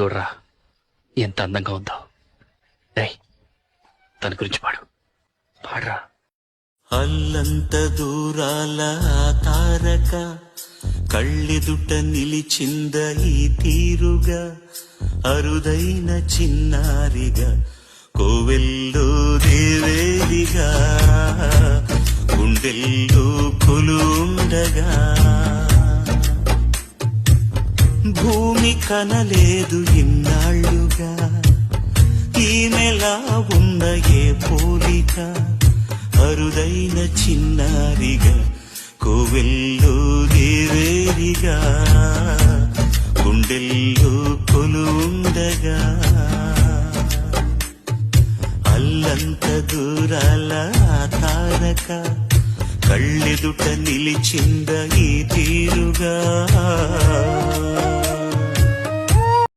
చూడరా ఎంత అందంగా ఉందో. రేయ్ తన గురించి పాడు. పాడరా. అల్లంత దూరాల తారక కళ్ళెదుట నిలిచింద ఈ తీరుగా అరుదైన చిన్నారిగా కోవెల్లో దేవేదిగా గుండెల్లో కొలుండగా భూమి కనలేదు ఇన్నాళ్ళుగా. ఈ నెల ఉన్న ఏ పోలిక? అరుదైన చిన్నారిగా కోవెల్లో దేవేరిగా గుండెల్లో కొలుండగా అల్లంత దూరాల తారక కళ్ళెదుట నిలిచింద ఈ తీరుగా.